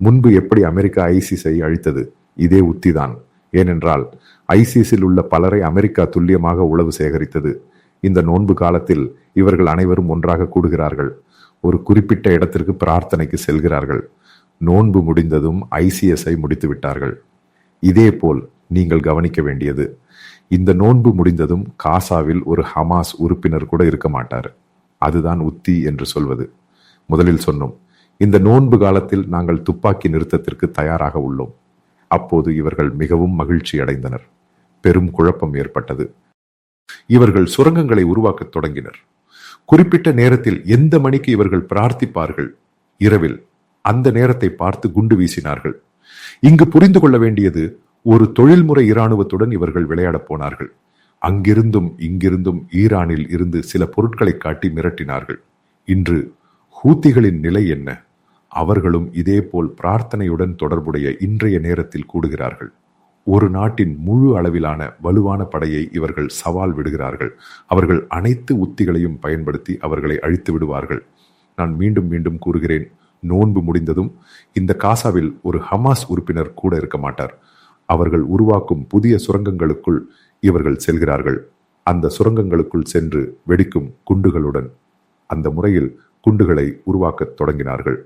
முன்பு எப்படி அமெரிக்கா ஐசிஸை அழித்தது? இதே உத்திதான் ஏனென்றால் ஐசிஸில் உள்ள பலரை அமெரிக்கா துல்லியமாக உளவு சேகரித்தது. இந்த நோன்பு காலத்தில் இவர்கள் அனைவரும் ஒன்றாக கூடுகிறார்கள். ஒரு குறிப்பிட்ட இடத்திற்கு பிரார்த்தனைக்கு செல்கிறார்கள். நோன்பு முடிந்ததும் ஐசிஎஸ்ஐ முடித்து விட்டார்கள். இதேபோல் நீங்கள் கவனிக்க வேண்டியது இந்த நோன்பு முடிந்ததும் காசாவில் ஒரு ஹமாஸ் உறுப்பினர் கூட இருக்க மாட்டார். அதுதான் உத்தி என்று சொல்வது. முதலில் சொன்னோம் இந்த நோன்பு காலத்தில் நாங்கள் துப்பாக்கி நிறுத்தத்திற்கு தயாராக உள்ளோம். அப்போது இவர்கள் மிகவும் மகிழ்ச்சி அடைந்தனர். பெரும் குழப்பம் ஏற்பட்டது. இவர்கள் சுரங்கங்களை உருவாக்கத் தொடங்கினர். குறிப்பிட்ட நேரத்தில் எந்த மணிக்கு இவர்கள் பிரார்த்திப்பார்கள்? இரவில் அந்த நேரத்தை பார்த்து குண்டு வீசினார்கள். இங்கு புரிந்து கொள்ள வேண்டியது ஒரு தொழில்முறை இராணுவத்துடன் இவர்கள் விளையாடப் போனார்கள். அங்கிருந்தும் இங்கிருந்தும் ஈரானில் இருந்து சில பொருட்களை காட்டி மிரட்டினார்கள். இன்று ஹூத்திகளின் நிலை என்ன? அவர்களும் இதேபோல் பிரார்த்தனையுடன் தொடர்புடைய இன்றைய நேரத்தில் கூடுகிறார்கள். ஒரு நாட்டின் முழு அளவிலான வலுவான படையை இவர்கள் சவால் விடுகிறார்கள். அவர்கள் அனைத்து உத்திகளையும் பயன்படுத்தி அவர்களை அழித்து விடுவார்கள். நான் மீண்டும் மீண்டும் கூறுகிறேன் நோன்பு முடிந்ததும் இந்த காசாவில் ஒரு ஹமாஸ் உறுப்பினர் கூட இருக்க மாட்டார். அவர்கள் உருவாக்கும் புதிய சுரங்கங்களுக்குள் இவர்கள் செல்கிறார்கள். அந்த சுரங்கங்களுக்குள் சென்று வெடிக்கும் குண்டுகளுடன் அந்த முறையில் குண்டுகளை உருவாக்கத் தொடங்கினார்கள்.